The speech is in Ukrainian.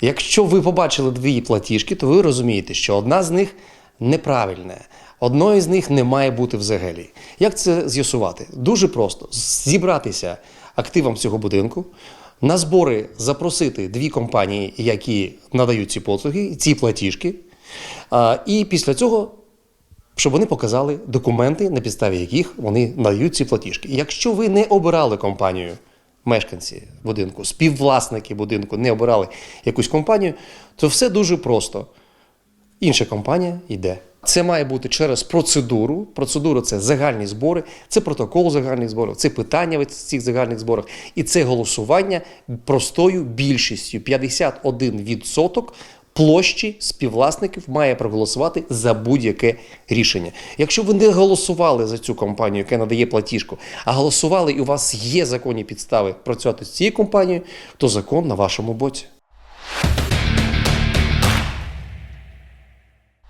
Якщо ви побачили дві платіжки, то ви розумієте, що одна з них неправильна, одної з них не має бути взагалі. Як це з'ясувати? Дуже просто: зібратися активам цього будинку, на збори запросити дві компанії, які надають ці послуги, ці платіжки, і після цього. Щоб вони показали документи, на підставі яких вони надають ці платіжки. Якщо ви не обирали компанію, мешканці будинку, співвласники будинку не обирали якусь компанію, то все дуже просто. Інша компанія йде. Це має бути через процедуру. Процедура це загальні збори, це протокол загальних зборів, це питання в цих загальних зборах, і це голосування простою більшістю 51% площі співвласників має проголосувати за будь-яке рішення. Якщо ви не голосували за цю компанію, яка надає платіжку, а голосували і у вас є законні підстави працювати з цією компанією, то закон на вашому боці.